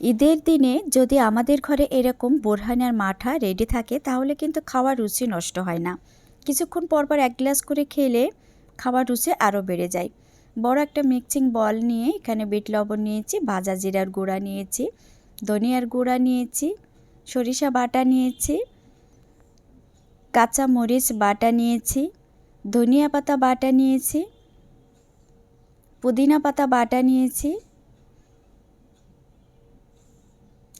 ঈদের দিনে যদি আমাদের ঘরে এরকম বোরহানার মাঠা রেডি থাকে, তাহলে কিন্তু খাওয়ার রুচি নষ্ট হয় না। কিছুক্ষণ পর পর এক গ্লাস করে খেলে খাওয়ার রুচি আরও বেড়ে যায়। বড় একটা মিক্সিং বল নিয়ে এখানে বিট লবণ নিয়েছি, ভাজা জিরার গুঁড়া নিয়েছি, ধনিয়ার গুঁড়া নিয়েছি, সরিষা বাটা নিয়েছি কাঁচা মরিচ বাটা নিয়েছি, ধনিয়া পাতা বাটা নিয়েছি, পুদিনা পাতা বাটা নিয়েছি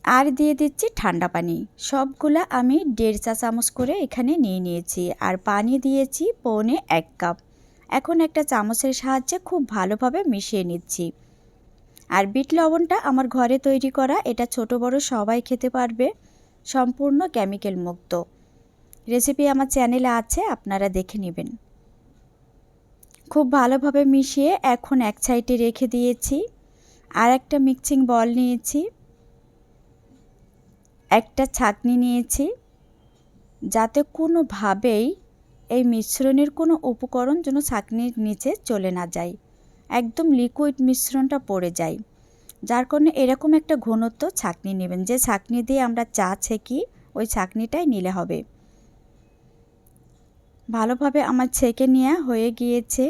আর দিয়ে দিচ্ছি ঠান্ডা পানি। সবগুলা আমি দেড় চা চামচ করে এখানে নিয়ে নিয়েছি আর পানি দিয়েছি পৌনে এক কাপ। এখন একটা চামচের সাহায্যে খুব ভালোভাবে মিশিয়ে নিচ্ছি। আর বিট লবণটা আমার ঘরে তৈরি করা, এটা ছোট বড় সবাই খেতে পারবে, সম্পূর্ণ কেমিক্যাল মুক্ত। রেসিপি আমার চ্যানেলে আছে, আপনারা দেখে নেবেন। খুব ভালোভাবে মিশিয়ে এখন এক সাইডে রেখে দিয়েছি। আর একটা মিক্সিং বল নিয়েছি। একটা ছাকনি নিয়েছি, যাতে কোনোভাবেই এই মিশ্রণের কোনো উপকরণ যেন ছাকনির নিচে চলে না যায়, একদম লিকুইড মিশ্রণটা পড়ে যায়। যার কারণে এরকম একটা ঘনত্ব ছাকনি নেবেন, যে ছাকনি দিয়ে আমরা চা ছেঁকি, ওই ছাকনিটাই নিলে হবে। ভালোভাবে আমার ছেঁকে নেওয়া হয়ে গিয়েছে।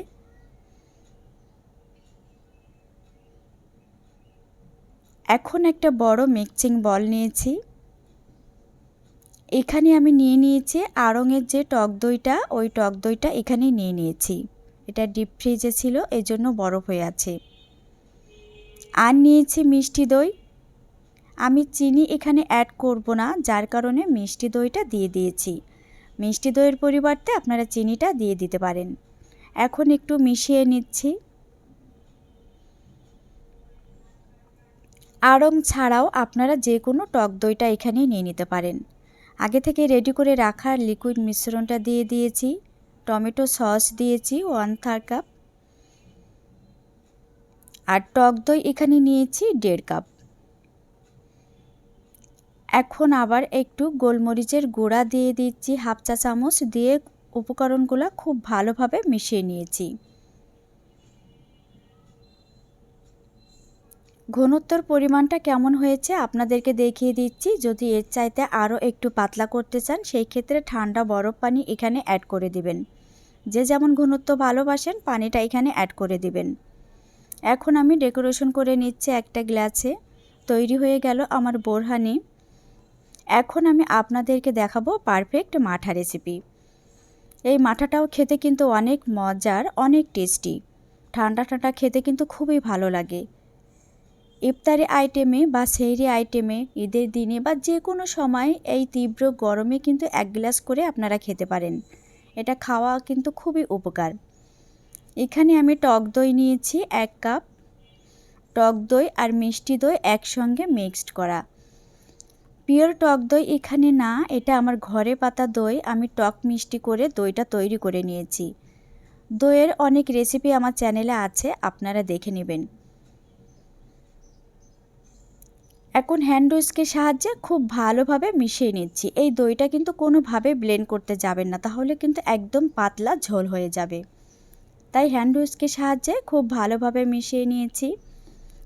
এখন একটা বড় মিক্সিং বল নিয়েছি। এখানে আমি নিয়ে নিয়েছি আড়ঙের যে টক দইটা, ওই টক দইটা এখানে নিয়ে নিয়েছি। এটা ডিপ ফ্রিজে ছিল এই জন্য বরফ হয়ে আছে। আর নিয়েছি মিষ্টি দই। আমি চিনি এখানে অ্যাড করব না, যার কারণে মিষ্টি দইটা দিয়ে দিয়েছি। মিষ্টি দইয়ের পরিবর্তে আপনারা চিনিটা দিয়ে দিতে পারেন। এখন একটু মিশিয়ে নিচ্ছি। আড়ং ছাড়াও আপনারা যে কোনো টক দইটা এখানে নিয়ে নিতে পারেন। আগে থেকে রেডি করে রাখা লিকুইড মিশ্রণটা দিয়ে দিয়েছি, টমেটো সস দিয়েছি ওয়ান থার্ড কাপ আর টক দই এখানে নিয়েছি দেড় কাপ এখন আবার একটু গোলমরিচের গুঁড়া দিয়ে দিচ্ছি, হাফ চা চামচ দিয়ে উপকরণগুলো খুব ভালোভাবে মিশিয়ে নিয়েছি। ঘনত্বর পরিমাণটা কেমন হয়েছে আপনাদেরকে দেখিয়ে দিচ্ছি। যদি এর চাইতে আরও একটু পাতলা করতে চান, সেই ক্ষেত্রে ঠান্ডা বরফ পানি এখানে অ্যাড করে দিবেন। যে যেমন ঘনত্ব ভালোবাসেন, পানিটা এখানে অ্যাড করে দিবেন। এখন আমি ডেকোরেশন করে নিচ্ছি একটা গ্লাসে তৈরি হয়ে গেল আমার বোরহানি। এখন আমি আপনাদেরকে দেখাবো পারফেক্ট মাঠা রেসিপি এই মাঠাটাও খেতে কিন্তু অনেক মজার, অনেক টেস্টি ঠান্ডা ঠান্ডা খেতে কিন্তু খুবই ভালো লাগে। ইফতারি আইটেমে বা সেইরি আইটেমে, ঈদের দিনে বা যে কোনো সময় এই তীব্র গরমে কিন্তু এক গ্লাস করে আপনারা খেতে পারেন। এটা খাওয়া কিন্তু খুবই উপকার। এখানে আমি টক দই নিয়েছি এক কাপ। টক দই আর মিষ্টি দই একসঙ্গে মিক্সড করা। পিওর টক দই এখানে না, এটা আমার ঘরে পাতা দই, আমি টক মিষ্টি করে দইটা তৈরি করে নিয়েছি। দইয়ের অনেক রেসিপি আমার চ্যানেলে আছে, আপনারা দেখে নেবেন। এখন হ্যান্ড উইস্কের সাহায্যে খুব ভালোভাবে মিশিয়ে নিচ্ছি। এই দইটা কিন্তু কোনোভাবে ব্লেন্ড করতে যাবেন না, তাহলে কিন্তু একদম পাতলা ঝোল হয়ে যাবে। তাই হ্যান্ড উইস্কের সাহায্যে খুব ভালোভাবে মিশিয়ে নিয়েছি।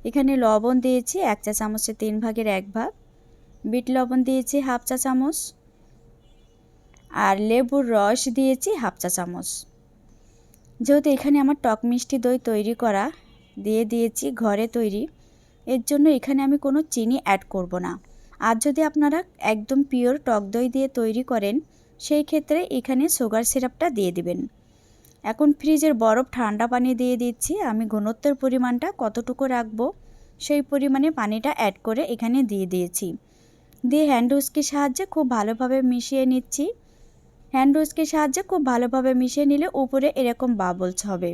এখানে লবণ দিয়েছি এক চা চামচের তিন ভাগের এক ভাগ। বিট লবণ দিয়েছি হাফ চা চামচ। আর লেবুর রস দিয়েছি হাফ চা চামচ। যেহেতু এখানে আমার টক মিষ্টি দই তৈরি করা, দিয়ে দিয়েছি ঘরে তৈরি। এর জন্য এখানে আমি কোনো চিনি অ্যাড করব না। আর যদি আপনারা একদম পিওর টক দই দিয়ে তৈরি করেন, সেই ক্ষেত্রে এখানে সুগার সিরাপটা দিয়ে দিবেন। এখন ফ্রিজের বরফ ঠান্ডা পানি দিয়ে দিচ্ছি। আমি ঘনত্বের পরিমাণটা কতটুকু রাখব, সেই পরিমাণে পানিটা অ্যাড করে এখানে দিয়ে দিয়েছি। দিয়ে হ্যান্ড সাহায্যে খুব ভালোভাবে মিশিয়ে নিচ্ছি। হ্যান্ড সাহায্যে খুব ভালোভাবে মিশিয়ে নিলে উপরে এরকম বাবলস হবে।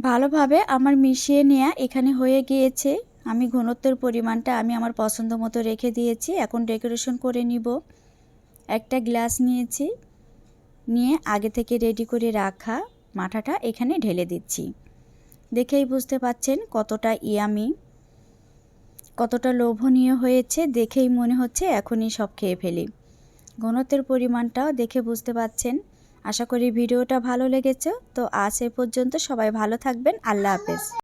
ভালোভাবে আমার মিশিয়ে নেওয়া এখানে হয়ে গিয়েছে। আমি ঘনত্বের পরিমাণটা আমি আমার পছন্দ মতো রেখে দিয়েছি। এখন ডেকোরেশন করে নিব। একটা গ্লাস নিয়েছি। নিয়ে আগে থেকে রেডি করে রাখা মাথাটা এখানে ঢেলে দিচ্ছি। দেখেই বুঝতে পাচ্ছেন কতটা ইয়ামি, কতটা লোভনীয় হয়েছে। দেখেই মনে হচ্ছে এখনই সব খেয়ে ফেলি। ঘনত্বের পরিমাণটাও দেখে বুঝতে পাচ্ছেন আশা করি ভিডিওটা ভালো লেগেছে তো আজ এ পর্যন্ত সবাই ভালো থাকবেন আল্লাহ হাফেজ।